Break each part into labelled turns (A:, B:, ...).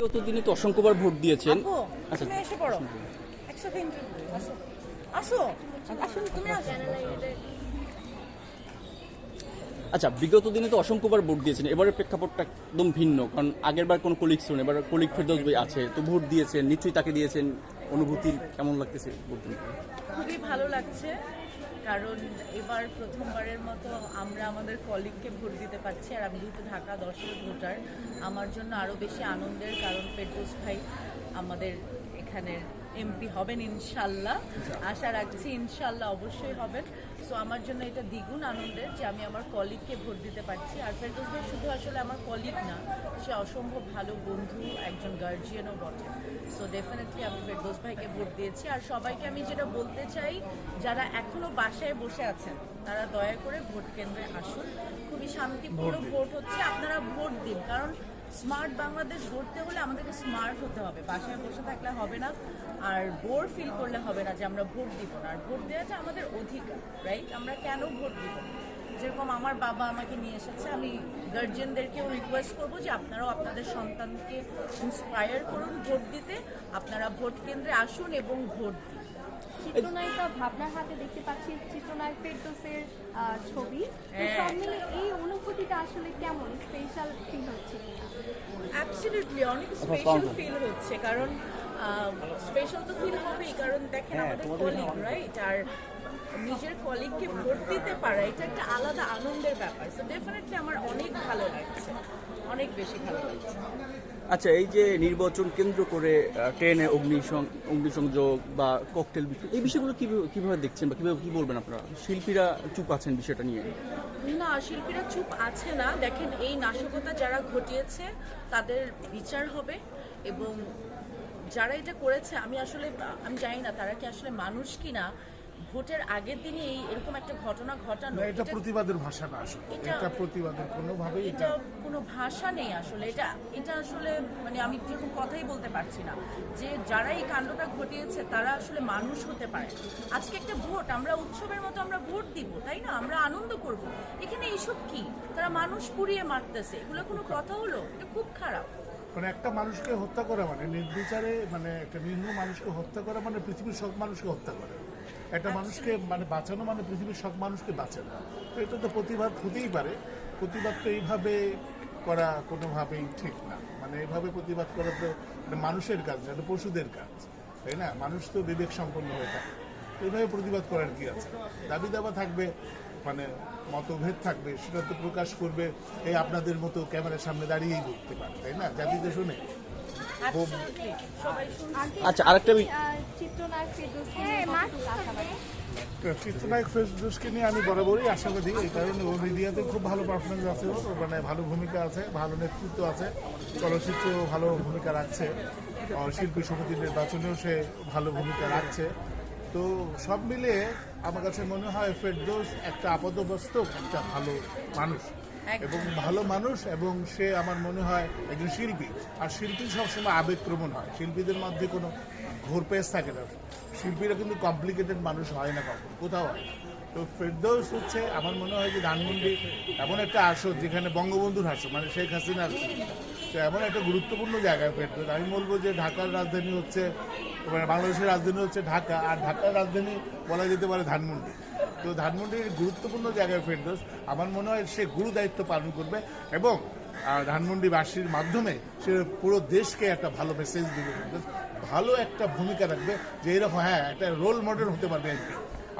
A: বিগত দিনে তো অসংখ্যবার ভোট দিয়েছেন। আচ্ছা।
B: এসে পড়ো। একসাথে ইন্টারভিউ আসো। আসো। আসুন তুমি আসো।
A: আচ্ছা বিগত দিনে তো অসংখ্যবার ভোট দিয়েছেন। এবারের প্রেক্ষাপটটা একদম ভিন্ন কারণ আগেরবার কোনো কলিগ ছিল এবার কলিগ ফেরদৌস ভাই আছে তো ভোট দিয়েছেন নিশ্চয়ই তাকে দিয়েছেন। অনুভূতি কেমন লাগতেছে বলতে
B: খুবই ভালো লাগছে, কারণ এবার প্রথমবারের মতো আমরা আমাদের কলিগকে ভোট দিতে পারছি, আর আমি যেহেতু ঢাকা দশের ভোটার, আমার জন্য আরও বেশি আনন্দের, কারণ ফেরদোস ভাই আমাদের এখানের এমপি হবেন ইনশাল্লাহ। আশা রাখছি ইনশাল্লাহ অবশ্যই হবেন। সো আমার জন্য এটা দ্বিগুণ আনন্দের যে আমি আমার কলিগকে ভোট দিতে পারছি। আর ফেরদৌস ভাই শুধু আসলে আমার কলিগ না সে অসম্ভব ভালো বন্ধু একজন গার্জিয়ানও বটে। সো ডেফিনেটলি আমি ফেরদৌস ভাইকে ভোট দিয়েছি। আর সবাইকে আমি যেটা বলতে চাই যারা এখনও বাসায় বসে আছেন তারা দয়া করে ভোট কেন্দ্রে আসুন। খুবই শান্তিপূর্ণ ভোট হচ্ছে আপনারা ভোট দিন। কারণ স্মার্ট বাংলাদেশ গড়তে হলে আমাদেরকে স্মার্ট হতে হবে। বাসায় বসে থাকলে হবে না, আর বোর ফিল করলে হবে না যে আমরা ভোট দিব না। আর ভোট দেওয়াটা আমাদের অধিকার রাইট আমরা কেন ভোট দিব? যেরকম আমার বাবা আমাকে নিয়ে এসেছে, আমি গার্জিয়ানদেরকেও রিকোয়েস্ট করব যে আপনারাও আপনাদের সন্তানকে ইন্সপায়ার করুন ভোট দিতে। আপনারা ভোট কেন্দ্রে আসুন এবং ভোট দিন।
C: চিত্রনায়িকা ভাবনার হাতে দেখতে পাচ্ছি চিত্রনায়ক ফেরদৌসের আহ, ছবি। তো
B: হ্যাঁ।
C: সব মিলে এই অনুভূতিটা আসলে কেমন? স্পেশাল ফিল হচ্ছে
B: অ্যাবসলিউটলি অনেক স্পেশাল ফিল হচ্ছে কারণ স্পেশাল তো ফিল হবেই কারণ দেখেন আমাদের কলিগ রাইট আর নিজের কলিগকে ভোট দিতে পারা এটা একটা আলাদা আনন্দের ব্যাপার। সো ডেফিনেটলি আমার অনেক ভালো লাগছে অনেক বেশি ভালো লাগছে।
A: আচ্ছা এই যে নির্বাচন কেন্দ্র করে ট্রেনে অগ্নিসং- অগ্নিসংযোগ বা ককটেল এই বিষয়গুলো কীভাবে দেখছেন বা কীভাবে, কি বলবেন আপনারা? শিল্পীরা চুপ আছেন বিষয়টা নিয়ে।
B: না, শিল্পীরা চুপ আছে না। দেখেন, এই নাশকতা যারা ঘটিয়েছে, তাদের বিচার হবে এবং যারা এটা করেছে, আমি আসলে, আমি জানি না তারা কি আসলে মানুষ কিনা। ভোটের আগের দিনে এই এরকম একটা ঘটনা ঘটানো
D: এটা প্রতিবাদের ভাষা না আসলে।
B: এটা-
D: প্রতিবাদের কোনোভাবেই
B: এটা
D: এটা
B: কোনো ভাষা নেই আসলে। এটা এটা আসলে মানে আমি যেরকম কথাই বলতে পারছি না যে যারা এই কাণ্ডটা ঘটিয়েছে তারা আসলে মানুষ হতে পারে। আজকে একটা ভোট আমরা উৎসবের মতো আমরা ভোট দিব তাই না? আমরা আনন্দ করব। এখানে এইসব কি? তারা মানুষ পুড়িয়ে মারতেছে এগুলো কোনো কথা হলো? এটা খুব খারাপ।
D: মানে একটা মানুষকে হত্যা করা মানে নির্বিচারে মানে একটা নিরীহ মানুষকে হত্যা করা মানে পৃথিবীর সব মানুষকে হত্যা করা। একটা মানুষকে মানে বাঁচানো মানে পৃথিবীর সব মানুষকে বাঁচানো। তো এটা তো প্রতিবাদ হতেই পারে। প্রতিবাদ তো এইভাবে করা কোনোভাবেই ঠিক না। মানে এইভাবে প্রতিবাদ করা তো মানে মানুষের কাজ না পশুদের কাজ তাই না? মানুষ তো বিবেক সম্পন্ন হয়ে থাকে। এইভাবে প্রতিবাদ করার কি আছে? দাবি দাবা থাকবে মানে মতভেদ থাকবে সেটা তো প্রকাশ করবে এই আপনাদের মতো ক্যামেরার সামনে দাঁড়িয়েই করতে পারে তাই না? জাতিতে শুনে।
B: সবাই শুনছে
A: আচ্ছা, আরেকটা
C: চিত্রনায়ক নিয়ে?
D: চিত্রনায়ক ফেসদোসকে নিয়ে আমি বরাবরই আশাবাদী। এই কারণে ওর মিডিয়াতে খুব ভালো পারফরমেন্স আছে ওর মানে ভালো ভূমিকা আছে ভালো নেতৃত্ব আছে চলচ্চিত্রেও ভালো ভূমিকা রাখছে আর শিল্পী সমিতির নির্বাচনেও সে ভালো ভূমিকা রাখছে। তো সব মিলিয়ে আমার কাছে মনে হয় ফেরদোস একটা আপাতবাস্তব একটা ভালো মানুষ। এবং ভালো মানুষ, এবং সে আমার মনে হয় একজন শিল্পী। আর শিল্পী সবসময় আবেগপ্রবণ হয়। শিল্পীদের মধ্যে কোনো ঘোরপেশ থাকে না। শিল্পীরা কিন্তু কমপ্লিকেটেড মানুষ হয় না কখনো, কোথাও হয় তো ফেরদৌস হচ্ছে, আমার মনে হয় যে ধানমন্ডি এমন একটা আসর যেখানে বঙ্গবন্ধুর আসর মানে শেখ হাসিনার তো এমন একটা গুরুত্বপূর্ণ জায়গায় ফেরদৌস আমি বলব যে ঢাকার রাজধানী হচ্ছে মানে বাংলাদেশের রাজধানী হচ্ছে ঢাকা। আর ঢাকার রাজধানী বলা যেতে পারে ধানমন্ডি। তো ধানমন্ডির গুরুত্বপূর্ণ জায়গায় ফেরদৌস আমার মনে হয় সে গুরু দায়িত্ব পালন করবে এবং ধানমন্ডিবাসীর মাধ্যমে সে পুরো দেশকে একটা ভালো মেসেজ দিবে। ভালো একটা ভূমিকা রাখবে যে এরকম হ্যাঁ একটা রোল মডেল হতে পারবে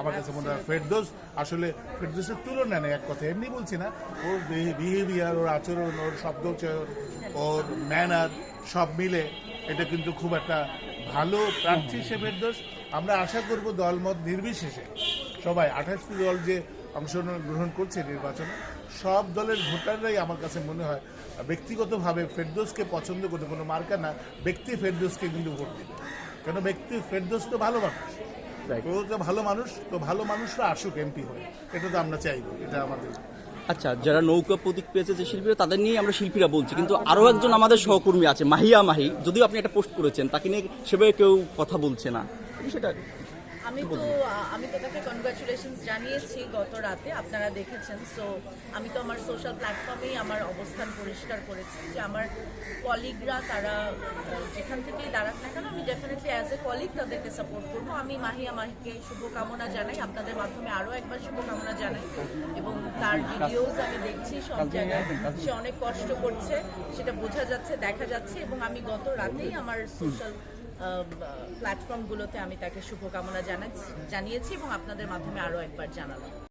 D: আমার কাছে মনে হয় ফেরদৌস আসলে ফেরদৌসের তুলনা নেই, এক কথা এমনি বলছি না। ওর বিহেভিয়ার ওর আচরণ, ওর শব্দচয়ন ওর ম্যানার সব মিলে এটা কিন্তু খুব একটা ভালো প্রার্থী সে ফেরদৌস আমরা আশা করব দলমত নির্বিশেষে। সবাই আঠাশটি দল যে অংশগ্রহণ গ্রহণ করছে নির্বাচনে সব দলের ভোটাররাই আমার কাছে মনে হয় ব্যক্তিগতভাবে ফেরদোসকে পছন্দ করতে কোনো মার্কা না ব্যক্তি ফেরদোসকে কিন্তু ভোট দিবে। কেন ব্যক্তি ফেরদোস তো ভালো মানুষ. ও তো ভালো মানুষ তো ভালো মানুষরা আসুক এমপি হয়ে। এটা তো আমরা চাইব এটা আমাদের।
A: আচ্ছা যারা নৌকা প্রতীক পেয়েছে যে শিল্পীরা তাদের নিয়ে আমরা শিল্পীরা বলছি কিন্তু আরও একজন আমাদের সহকর্মী আছে মাহিয়া মাহি। যদিও আপনি একটা পোস্ট করেছেন তাকে নিয়ে সেভাবে কেউ কথা বলছে না। বিষয়টা
B: আমি তো আমি তো তাকে কনগ্রাচুলেশন জানিয়েছি গত রাতে আপনারা দেখেছেন। সো আমি তো আমার সোশ্যাল প্ল্যাটফর্মেই আমার অবস্থান পরিষ্কার করেছি যে আমার কলিগরা তারা যেখান থেকেই দাঁড়াক না কেন আমি ডেফিনেটলি অ্যাজ এ কলিগ তাদেরকে সাপোর্ট করব। আমি মাহিয়া মাহিকে শুভকামনা জানাই আপনাদের মাধ্যমে আরও একবার শুভকামনা জানাই। এবং তার ভিডিওস আমি দেখছি সব জায়গায়। সে অনেক কষ্ট করছে সেটা বোঝা যাচ্ছে দেখা যাচ্ছে। এবং আমি গত রাতেই আমার সোশ্যাল প্ল্যাটফর্মগুলোতে আমি তাকে শুভকামনা জানাচ্ছি জানিয়েছি এবং আপনাদের মাধ্যমে আরও একবার জানালাম।